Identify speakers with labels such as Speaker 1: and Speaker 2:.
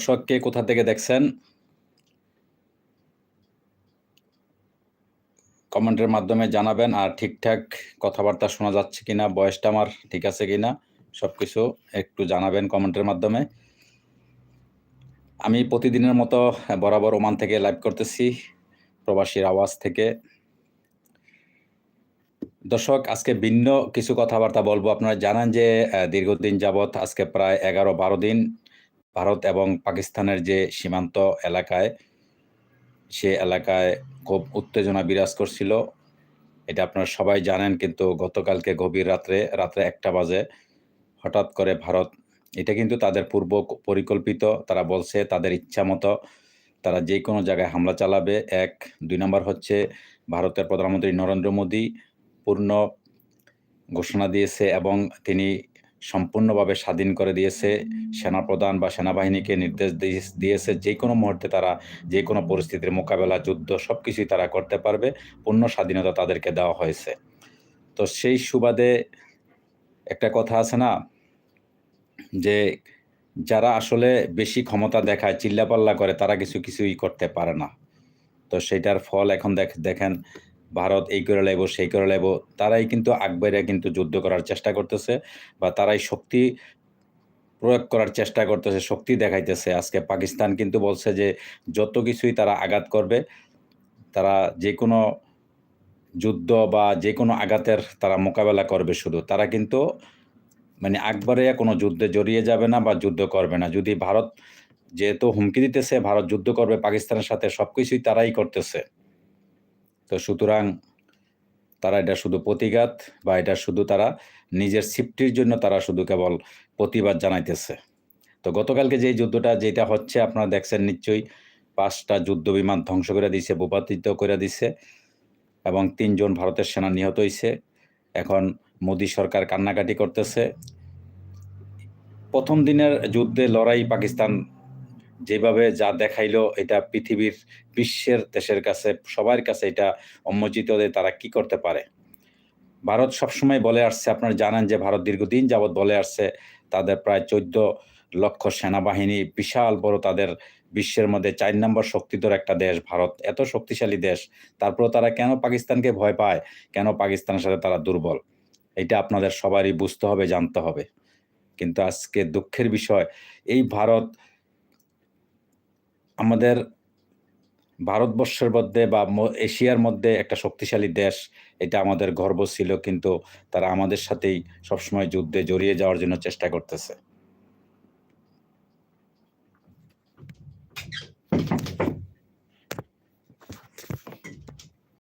Speaker 1: দর্শককে কোথা থেকে দেখছেন? কমেন্টের মাধ্যমে জানাবেন আর ঠিকঠাক কথাবার্তা শোনা যাচ্ছে কিনা, বয়সটা আমার ঠিক আছে কিনা, সবকিছু একটু জানাবেন কমেন্টের মাধ্যমে। আমি প্রতিদিনের মতো বরাবর ওমান থেকে লাইভ করতেছি, প্রবাসীর আওয়াজ থেকে। দর্শক, আজকে ভিন্ন কিছু কথাবার্তা বলব। আপনারা জানেন যে দীর্ঘদিন যাবৎ আজকে প্রায় এগারো বারো দিন ভারত এবং পাকিস্তানের যে সীমান্ত এলাকায়, সে এলাকায় খুব উত্তেজনা বিরাজ করছিল। এটা আপনারা সবাই জানেন, কিন্তু গতকালকে গভীর রাত্রে রাত্রে একটা বাজে, হঠাৎ করে ভারত, এটা কিন্তু তাদের পূর্ব পরিকল্পিত, তারা বলছে তাদের ইচ্ছা মতো তারা যে কোনো জায়গায় হামলা চালাবে। এক, দুই নম্বর হচ্ছে ভারতের প্রধানমন্ত্রী নরেন্দ্র মোদী পূর্ণ ঘোষণা দিয়েছে এবং তিনি সম্পূর্ণভাবে স্বাধীন করে দিয়েছে। সেনাপ্রধান বা সেনাবাহিনীকে নির্দেশ দিয়ে- দিয়েছে যে কোনো মুহূর্তে তারা যে কোনো পরিস্থিতির মোকাবেলা, যুদ্ধ সব কিছুই তারা করতে পারবে। পূর্ণ স্বাধীনতা তাদেরকে দেওয়া হয়েছে। তো সেই সুবাদে একটা কথা আছে না, যে যারা আসলে বেশি ক্ষমতা দেখায়, চিল্লাপাল্লা করে, তারা কিছু কিছুই করতে পারে না। তো সেটার ফল এখন দেখ, দেখেন, ভারত এই করে লাইব সেই করে লাইব তারাই কিন্তু আকবরে কিন্তু যুদ্ধ করার চেষ্টা করতেছে বা তারাই শক্তি প্রয়োগ করার চেষ্টা করতেছে, শক্তি দেখাইতেছে। আজকে পাকিস্তান কিন্তু বলছে যে, যত কিছুই তারা আঘাত করবে, তারা যে কোনো যুদ্ধ বা যে কোনো আঘাতের তারা মোকাবেলা করবে শুধু। তারা কিন্তু মানে আকবরে কোনো যুদ্ধে জড়িয়ে যাবে না বা যুদ্ধ করবে না। যদি ভারত যেহেতু হুমকি দিতেছে, ভারত যুদ্ধ করবে পাকিস্তানের সাথে সব কিছুই তারাই করতেছে। তো সুতরাং তারা এটা শুধু প্রতিঘাত বা এটা শুধু তারা নিজের সিফটির জন্য তারা শুধু কেবল প্রতিবাদ জানাইতেছে। তো গতকালকে যে যুদ্ধটা যেটা হচ্ছে, আপনারা দেখছেন নিশ্চয়ই, পাঁচটা যুদ্ধ বিমান ধ্বংস করে দিছে, ভূপাতিত করে দিছে এবং তিনজন ভারতের সেনা নিহত হয়েছে এখন মোদী সরকার কান্নাকাটি করতেছে। প্রথম দিনের যুদ্ধে লড়াই পাকিস্তান যেভাবে যা দেখাইলো, এটা পৃথিবীর বিশ্বের দেশের কাছে, সবার কাছে এটা অম্মোচিত যে তারা কি করতে পারে। ভারত সবসময় বলে আসছে, আপনারা জানেন যে ভারত দীর্ঘদিন যাবৎ বলে আসছে, তাদের প্রায় চোদ্দ লক্ষ সেনাবাহিনী বিশাল বড় তাদের বিশ্বের মধ্যে চার নম্বর শক্তিধর একটা দেশ ভারত। এত শক্তিশালী দেশ তারপর তারা কেন পাকিস্তানকে ভয় পায়? কেন পাকিস্তানের সাথে তারা দুর্বল? এটা আপনাদের সবারই বুঝতে হবে, জানতে হবে। কিন্তু আজকে দুঃখের বিষয়, এই ভারত আমাদের ভারতবর্ষের মধ্যে বা এশিয়ার মধ্যে একটা শক্তিশালী দেশ। এটা আমাদের গর্ব ছিল, কিন্তু তারা আমাদের সাথেই সবসময় যুদ্ধে জড়িয়ে যাওয়ার জন্য চেষ্টা করতেছে।